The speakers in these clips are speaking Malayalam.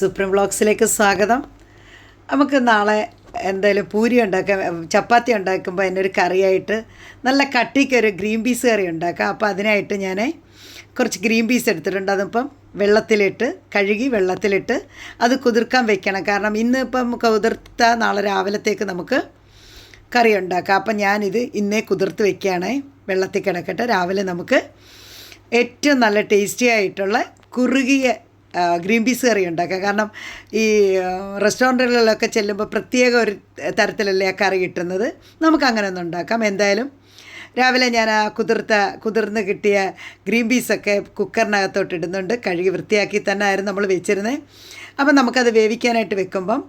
സുപ്രീം വ്ളോഗ്സിലേക്ക് സ്വാഗതം. നമുക്ക് നാളെ എന്തായാലും പൂരി ഉണ്ടാക്കാം ചപ്പാത്തി ഉണ്ടാക്കുമ്പോൾ അതിനൊരു കറിയായിട്ട് നല്ല കട്ടിക്ക് ഒരു ഗ്രീൻ പീസ് കറി ഉണ്ടാക്കാം. അപ്പോൾ അതിനായിട്ട് ഞാൻ കുറച്ച് ഗ്രീൻ പീസ് എടുത്തിട്ടുണ്ട്. അതിപ്പം വെള്ളത്തിലിട്ട് കഴുകി വെള്ളത്തിലിട്ട് അത് കുതിർക്കാൻ വെക്കണം. കാരണം ഇന്ന് ഇപ്പം കുതിർത്ത നാളെ രാവിലത്തേക്ക് നമുക്ക് കറി ഉണ്ടാക്കാം. അപ്പം ഞാനിത് ഇന്നേ കുതിർത്ത് വെക്കുകയാണേ. വെള്ളത്തിൽ കിടക്കട്ടെ. രാവിലെ നമുക്ക് ഏറ്റവും നല്ല ടേസ്റ്റി ആയിട്ടുള്ള കുറുകിയ ഗ്രീൻ പീസ് കറി ഉണ്ടാക്കുക. കാരണം ഈ റെസ്റ്റോറന്റുകളിലൊക്കെ ചെല്ലുമ്പോൾ പ്രത്യേക ഒരു തരത്തിലല്ലേ ആ കറി കിട്ടുന്നത്. നമുക്ക് അങ്ങനെ ഒന്ന് ഉണ്ടാക്കാം. എന്തായാലും രാവിലെ ഞാൻ ആ കുതിർത്ത കുതിർന്ന് കിട്ടിയ ഗ്രീൻ പീസൊക്കെ കുക്കറിനകത്തോട്ട് ഇടുന്നുണ്ട്. കഴുകി വൃത്തിയാക്കി തന്നെ ആയിരുന്നു നമ്മൾ വെച്ചിരുന്നത്. അപ്പം നമുക്കത് വേവിക്കാനായിട്ട് വെക്കുമ്പം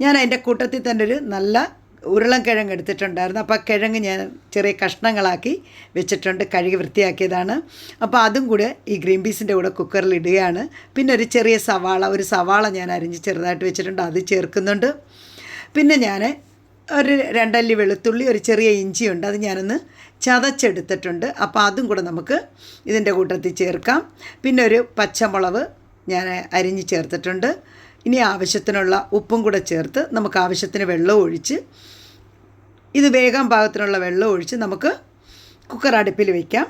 ഞാൻ അതിന്റെ കൂട്ടത്തിൽ തന്നെ ഒരു നല്ല ഉരുളൻ കിഴങ്ങ് എടുത്തിട്ടുണ്ടായിരുന്നു അപ്പോൾ കിഴങ്ങ് ഞാൻ ചെറിയ കഷ്ണങ്ങളാക്കി വെച്ചിട്ടുണ്ട് കഴുകി വൃത്തിയാക്കിയതാണ്. അപ്പോൾ അതും കൂടെ ഈ ഗ്രീൻ പീസിന്റെ കൂടെ കുക്കറിൽ ഇടുകയാണ്. പിന്നെ ഒരു ചെറിയ സവാള ഒരു സവാള ഞാൻ അരിഞ്ഞ് ചെറുതായിട്ട് വെച്ചിട്ടുണ്ട് അത് ചേർക്കുന്നുണ്ട്. പിന്നെ ഞാൻ ഒരു രണ്ടല്ലി വെളുത്തുള്ളി ഒരു ചെറിയ ഇഞ്ചിയുണ്ട് അത് ഞാനൊന്ന് ചതച്ചെടുത്തിട്ടുണ്ട്. അപ്പോൾ അതും കൂടെ നമുക്ക് ഇതിന്റെ കൂട്ടത്തിൽ ചേർക്കാം. പിന്നെ ഒരു പച്ചമുളക് ഞാൻ അരിഞ്ഞ് ചേർത്തിട്ടുണ്ട്. ഇനി ആവശ്യത്തിനുള്ള ഉപ്പും കൂടെ ചേർത്ത് നമുക്ക് ആവശ്യത്തിന് വെള്ളം ഒഴിച്ച് ഇത് വേഗം പാകത്തിനുള്ള വെള്ളം ഒഴിച്ച് നമുക്ക് കുക്കർ അടുപ്പിൽ വയ്ക്കാം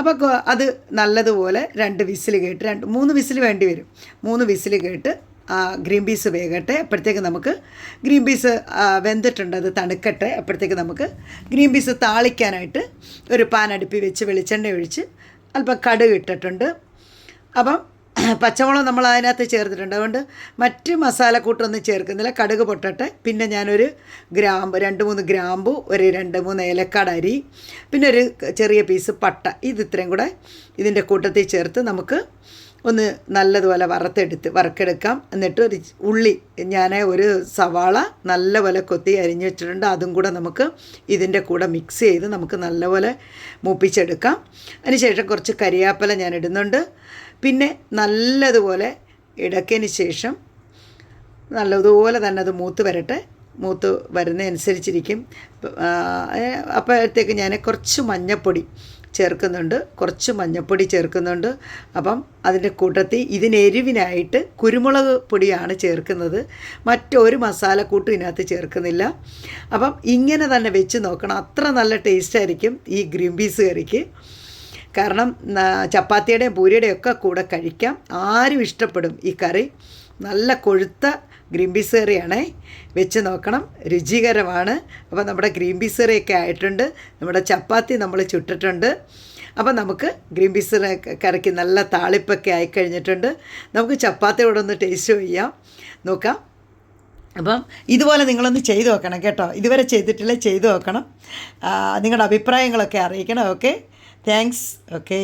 അപ്പോൾ അത് നല്ലതുപോലെ രണ്ട് വിസിൽ കേട്ട് രണ്ട് മൂന്ന് വിസിൽ വേണ്ടി വരും. മൂന്ന് വിസിൽ കേട്ട് ഗ്രീൻ പീസ് വേകട്ടെ. അപ്പോഴത്തേക്ക് നമുക്ക് ഗ്രീൻ പീസ് വെന്തിട്ടുണ്ട്. അത് തണുക്കട്ടെ. അപ്പോഴത്തേക്ക് നമുക്ക് ഗ്രീൻ പീസ് താളിക്കാനായിട്ട് ഒരു പാൻ അടുപ്പി വെച്ച് വെളിച്ചെണ്ണ ഒഴിച്ച് അല്പം കടുക് ഇട്ടിട്ടുണ്ട്. അപ്പം പച്ചമുളക് നമ്മൾ അതിനകത്ത് ചേർത്തിട്ടുണ്ട്. അതുകൊണ്ട് മറ്റ് മസാലക്കൂട്ടൊന്നും ചേർക്കുന്നില്ല. കടുക് പൊട്ടട്ടെ. പിന്നെ ഞാനൊരു ഗ്രാമ്പ് രണ്ട് മൂന്ന് ഗ്രാമ്പു ഒരു രണ്ട് മൂന്ന് ഏലക്കാട് അരി പിന്നെ ഒരു ചെറിയ പീസ് പട്ട. ഇത് ഇത്രയും കൂടെ ഇതിന്റെ കൂട്ടത്തിൽ ചേർത്ത് നമുക്ക് ഒന്ന് നല്ലതുപോലെ വറുത്തെടുത്ത് വറുക്കെടുക്കാം. എന്നിട്ട് ഒരു ഉള്ളി ഞാൻ ഒരു സവാള നല്ലപോലെ കൊത്തി അരിഞ്ഞ് വെച്ചിട്ടുണ്ട്. അതും കൂടെ നമുക്ക് ഇതിന്റെ കൂടെ മിക്സ് ചെയ്ത് നമുക്ക് നല്ലപോലെ മൂപ്പിച്ചെടുക്കാം. അതിനുശേഷം കുറച്ച് കരിയാപ്പല ഞാൻ ഇടുന്നുണ്ട്. പിന്നെ നല്ലതുപോലെ ഇടയ്ക്കതിന് ശേഷം നല്ലതുപോലെ തന്നെ അത് മൂത്ത് വരട്ടെ. മൂത്ത് വരുന്നതനുസരിച്ചിരിക്കും. അപ്പോഴത്തേക്ക് ഞാൻ കുറച്ച് മഞ്ഞപ്പൊടി ചേർക്കുന്നുണ്ട്. കുറച്ച് മഞ്ഞപ്പൊടി ചേർക്കുന്നുണ്ട്. അപ്പം അതിന്റെ കൂട്ടത്തിൽ ഇതിന് എരിവിനായിട്ട് കുരുമുളക് പൊടിയാണ് ചേർക്കുന്നത്. മറ്റൊരു മസാലക്കൂട്ടും ഇതിനകത്ത് ചേർക്കുന്നില്ല. അപ്പം ഇങ്ങനെ തന്നെ വെച്ച് നോക്കണം. അത്ര നല്ല ടേസ്റ്റായിരിക്കും ഈ ഗ്രീൻ പീസ് കറിക്ക്. കാരണം ചപ്പാത്തിയുടെയും പൂരിയുടെയും ഒക്കെ കൂടെ കഴിക്കാം. ആരും ഇഷ്ടപ്പെടും ഈ കറി. നല്ല കൊഴുത്ത ഗ്രീൻ പീസ് കറിയാണേ. വെച്ച് നോക്കണം. രുചികരമാണ്. അപ്പോൾ നമ്മുടെ ഗ്രീൻ പീസ് കറിയൊക്കെ ആയിട്ടുണ്ട്. നമ്മുടെ ചപ്പാത്തി നമ്മൾ ചുട്ടിട്ടുണ്ട്. അപ്പോൾ നമുക്ക് ഗ്രീൻ പീസ് കറിക്ക് നല്ല താളിപ്പൊക്കെ ആയിക്കഴിഞ്ഞിട്ടുണ്ട് നമുക്ക് ചപ്പാത്തിയോടെ ഒന്ന് ടേസ്റ്റ് ചെയ്യാം. നോക്കാം. അപ്പം ഇതുപോലെ നിങ്ങളൊന്ന് ചെയ്തു നോക്കണം കേട്ടോ. ഇതുവരെ ചെയ്തിട്ടില്ല ചെയ്തു നോക്കണം. നിങ്ങളുടെ അഭിപ്രായങ്ങളൊക്കെ അറിയിക്കണം. ഓക്കെ? Thanks okay